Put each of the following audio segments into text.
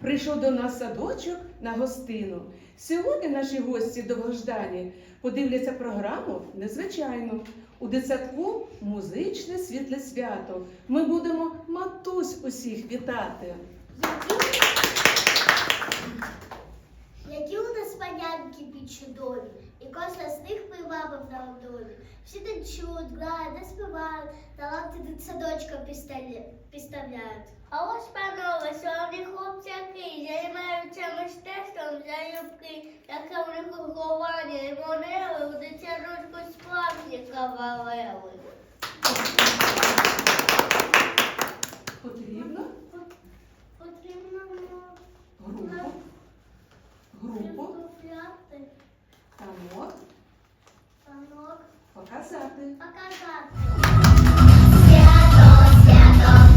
прийшов до нас садочок на гостину. Сьогодні наші гості довгождані подивляться програму незвичайну. У дитсадку музичне світле свято. Ми будемо матусь усіх вітати. Які у нас панянки під чудові і кожна з них привабив на долю. Всі танчують, грають, співають, таланти до садочка підставляють. А ось панове, славні хлопчаки, займаються мистецтвом за любки, яке в них ховання і монели, в дитяночку справжні кавалери. Потрібно? Потрібно групу. Групу. Танок. Танок. Показати. Показати. Свято, свято.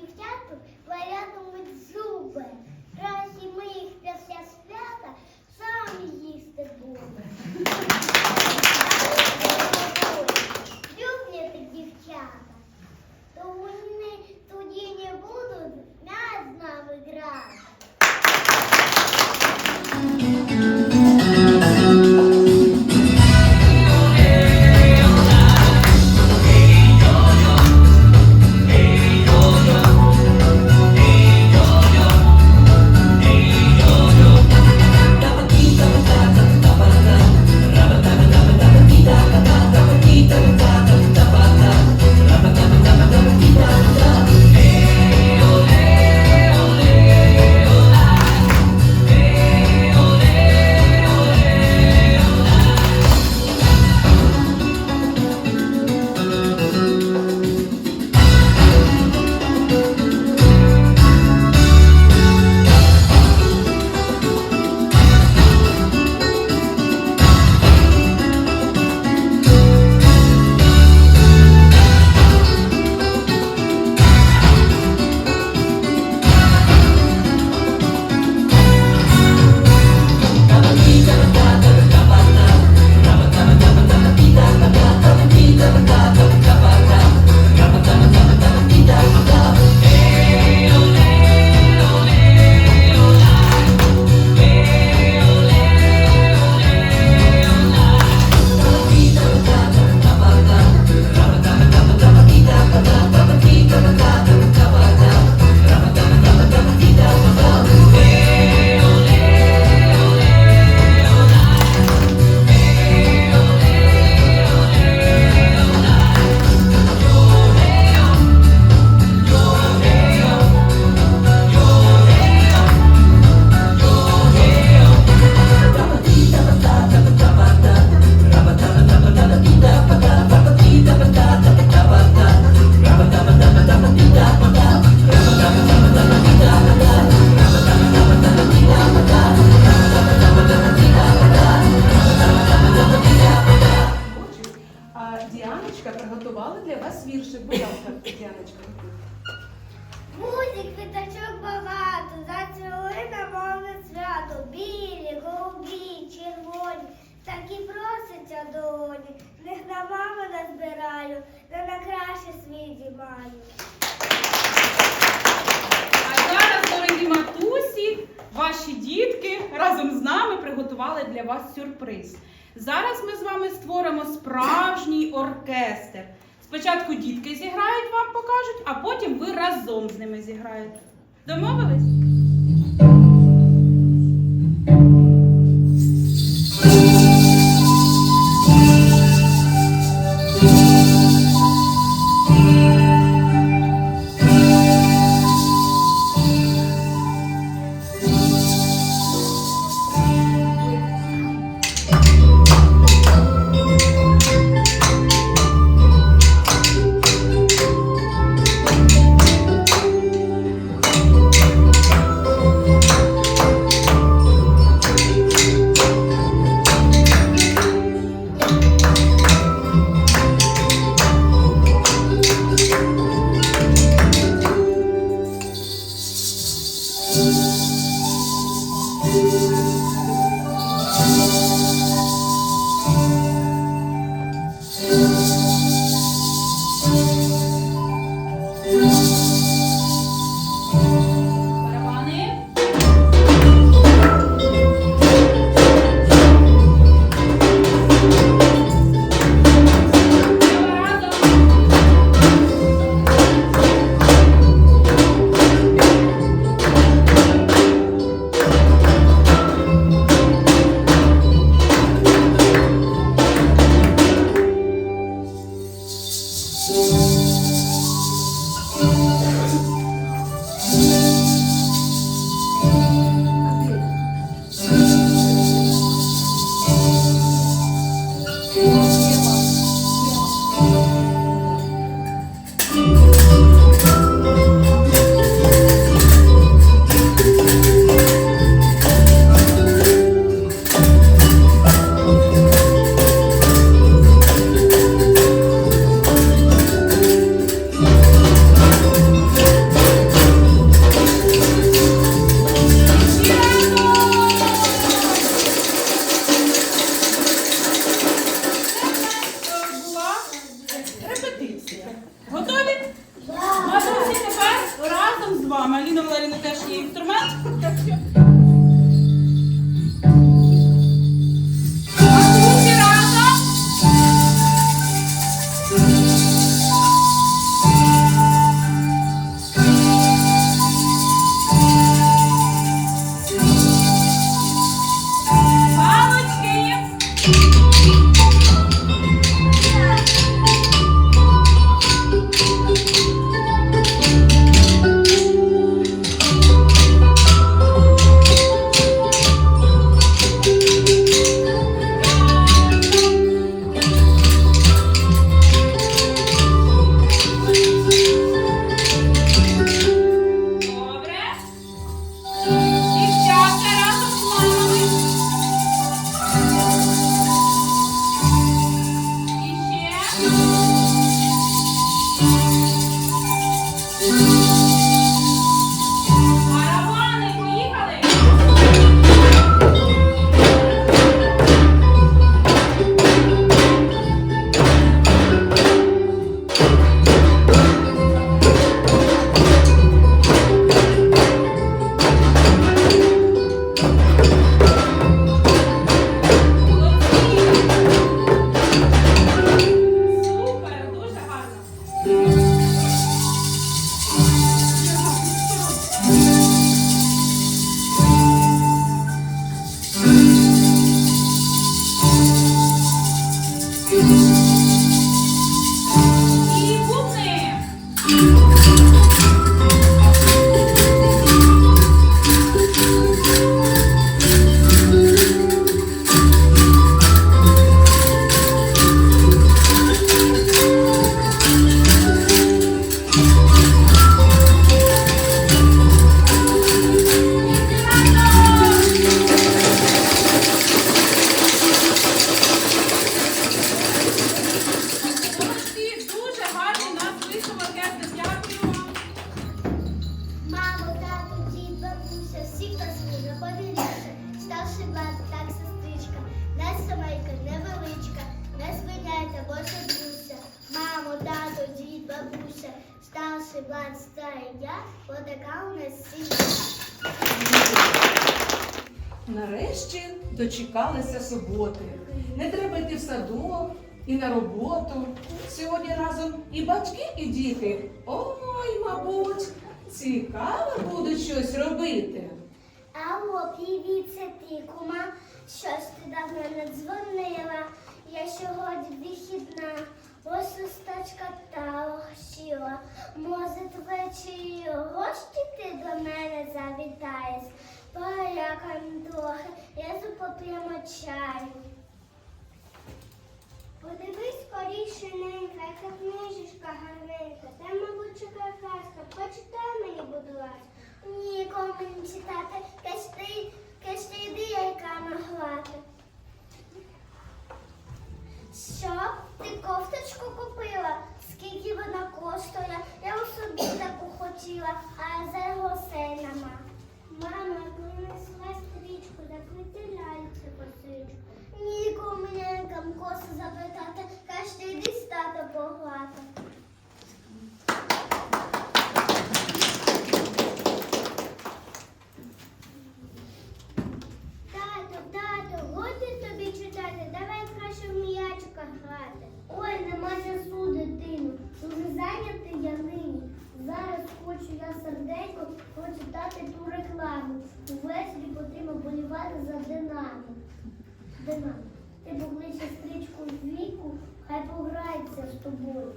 дівчаток світі. А зараз, дорогі матусі, ваші дітки разом з нами приготували для вас сюрприз. Зараз ми з вами створимо справжній оркестр. Спочатку дітки зіграють, вам покажуть, а потім ви разом з ними зіграєте. Домовились? Суботи. Не треба йти в садок і на роботу. Сьогодні разом і батьки, і діти. Ой, мабуть, цікаво будуть щось робити. Алло, привіт, ти, кума. Щось ти давно не дзвонила. Я сьогодні вихідна. Ось листочка та сіла. Може, ввечері гості ти до мене завітаєш. Полякам трохи, я поп'ємо чаю. Подивись скоріше ненька, яка книжечка гарненька. Там, мабуть, чекає казка. Почитай мені, будь ласка. Нікому не читати. Кашти, кашти йди, яка наглади. Що? Ти кофточку купила? Скільки вона коштує? Я у собі таку хотіла, а за грошей нема. Мама, принесла стрічку, так виділяється посичку. Нікому мене косу запитати, каже, з тата поглади. Тато, тато, годі тобі читати, давай краще в м'ячика грати. Ой, нема часу, дитину, дуже зайнятий я нині. Зараз хочу я серденько прочитати ту рекламу. Увечері потрібно болівати за Динамо. Динамо. Ти покличе стрічку віку, хай пограється з тобою.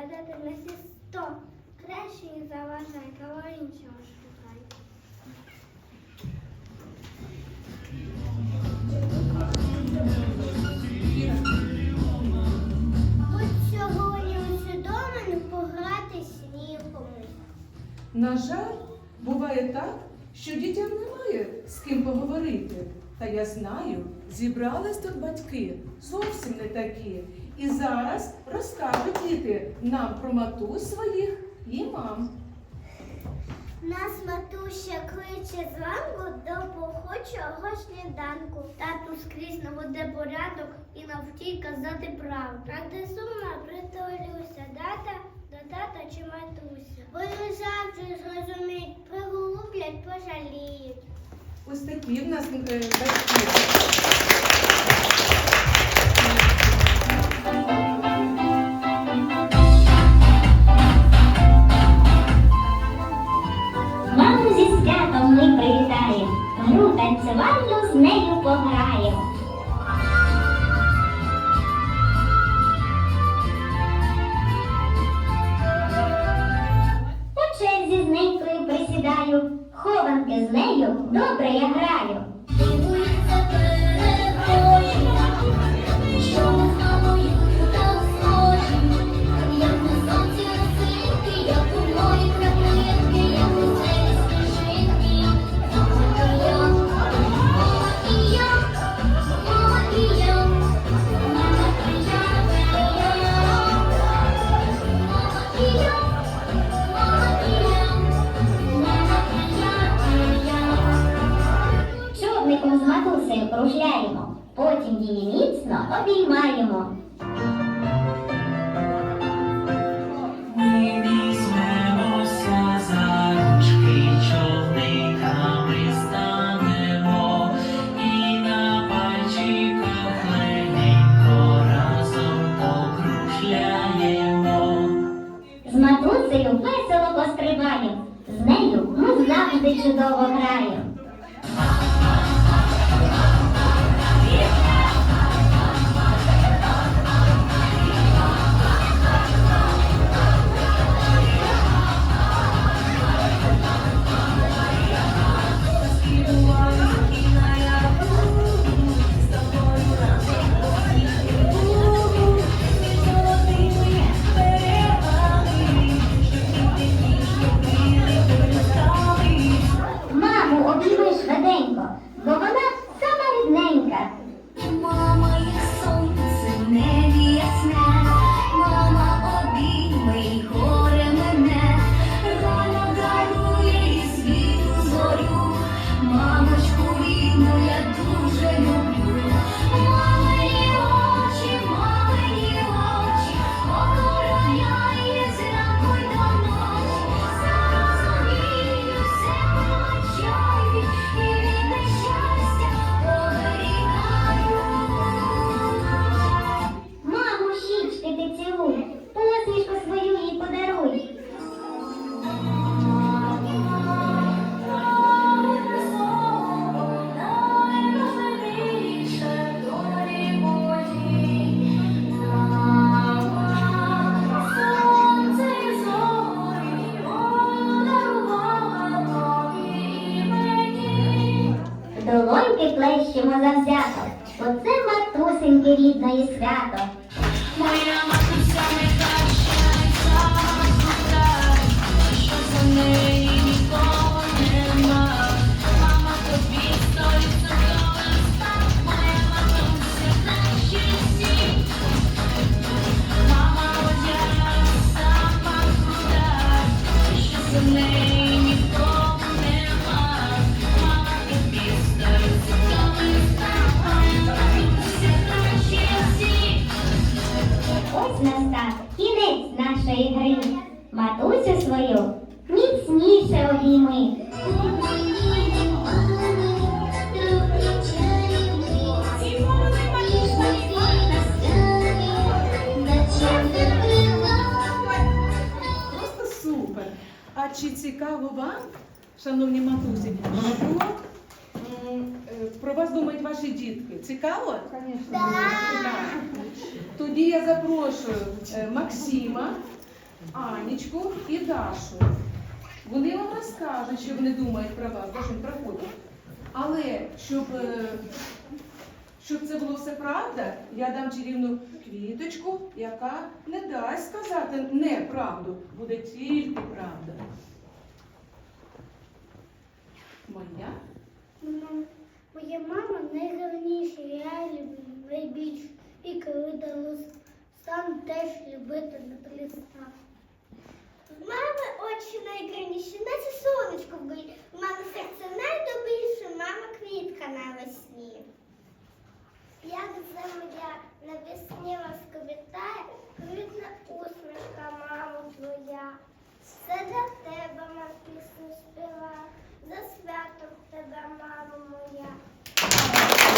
Глядати на всі сто. Краще не заважай, кого іншого шукай. От сьогодні усвідомлено пограти снігом. На жаль, буває так, що дітям немає з ким поговорити. Та я знаю, зібрались тут батьки зовсім не такі. І зараз розкажуть діти нам про матусь своїх і мам. Нас матуся кличе зранку до похочого сніданку. Тату скрізь наведе порядок і навчить казати правду. А ти сумна притулюся, дата до тата чи матуся. Вони завжди зрозуміють, приголублять, пожаліють. Ось такі в нас е, батьки. Матусею кружляємо, потім її міцно обіймаємо. Ми візьмемося за ручки, човниками станемо, і на пальчиках легенько разом покружляємо. З матусею весело пострибаємо, з нею ми завжди чудово граємо. Нашої гри. Матусю свою міцніше обійми. Просто супер. А чи цікаво вам, шановні матусі, що е, про вас думають ваші дітки? Цікаво? Так. Тоді я запрошую е, Максима, Анічку і Дашу. Вони вам розкажуть, що вони думають про вас. Дашу, проходь. Але щоб, е, щоб це було все правда, я дам чарівну квіточку, яка не дасть сказати неправду. Буде тільки правда. Моя? Моя мама найгарніша, я люблю найбільше. І коли дорос, сам теж любити на листа. Мама очі найгарніші, наче сонечко в горі. Мама серце найдобріше, мама квітка навесні. Як земля навесні розквітає, квітна усмішка, мамо твоя. Все для тебе, мама, пісню співаю, за святом тебе, моя. Моя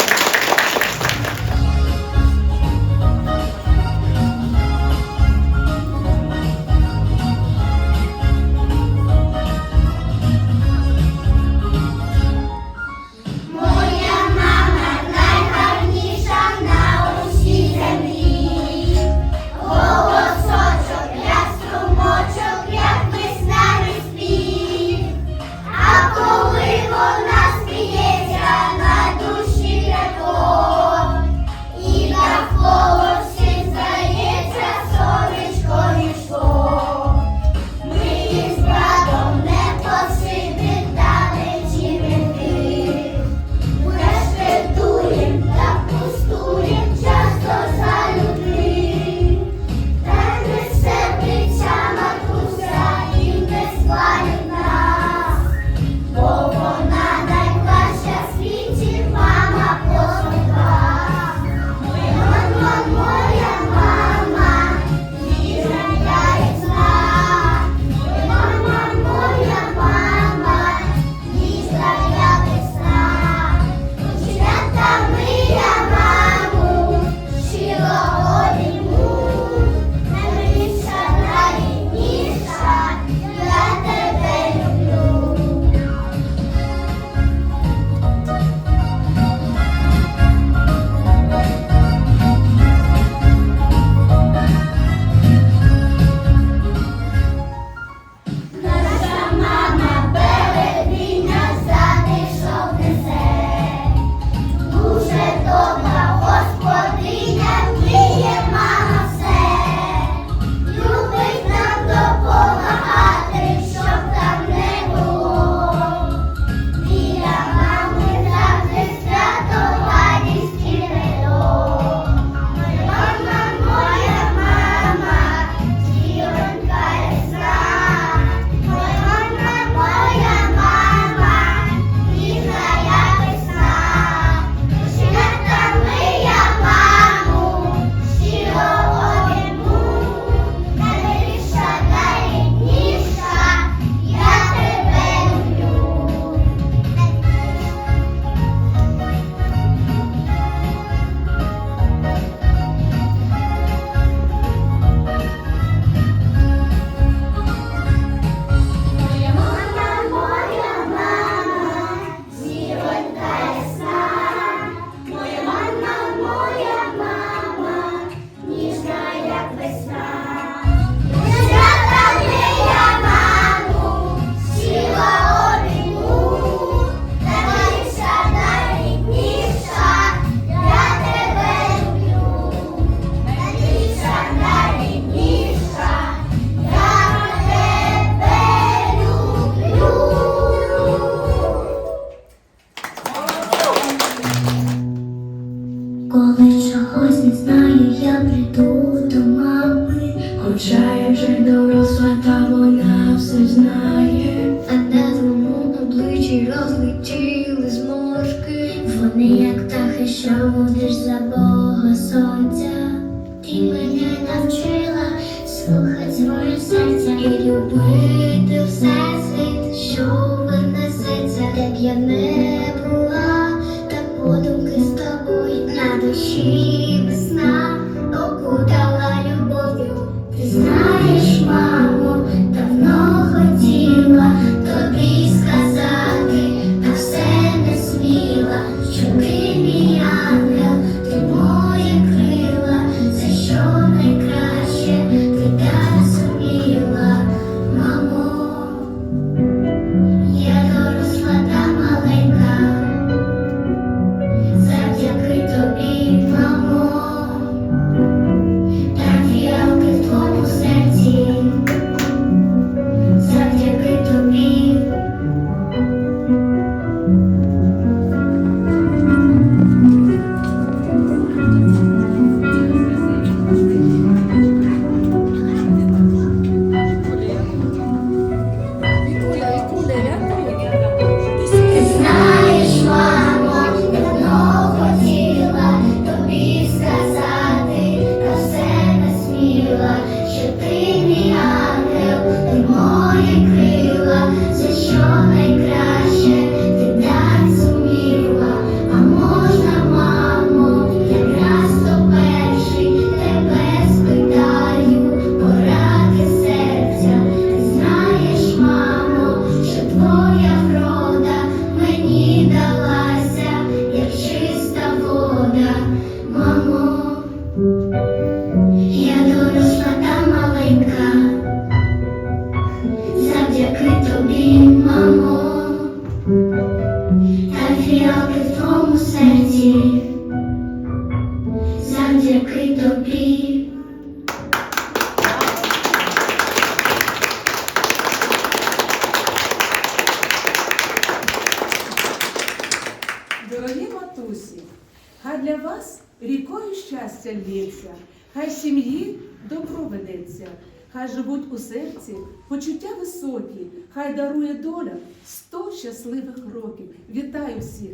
щасливих років. Вітаю всіх!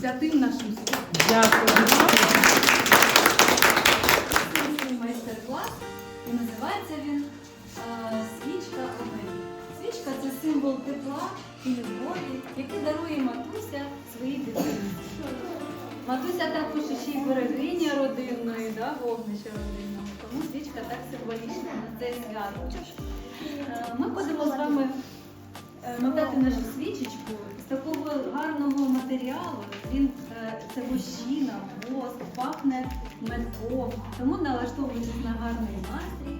Святим нашим святом! Дякую. Майстер-клас і називається він е, Свічка Омелі. Свічка це символ тепла і любові, який дарує матуся своїй дитині. Матуся також ще й берегиня родинної, да, вогнища родинного. Тому свічка так символічна на це свято. Е, Ми будемо з вами е, мотати нашу свічечку такого гарного матеріалу. Він е, це вощина, воск, пахне медком. Тому налаштовуйтесь на гарний настрій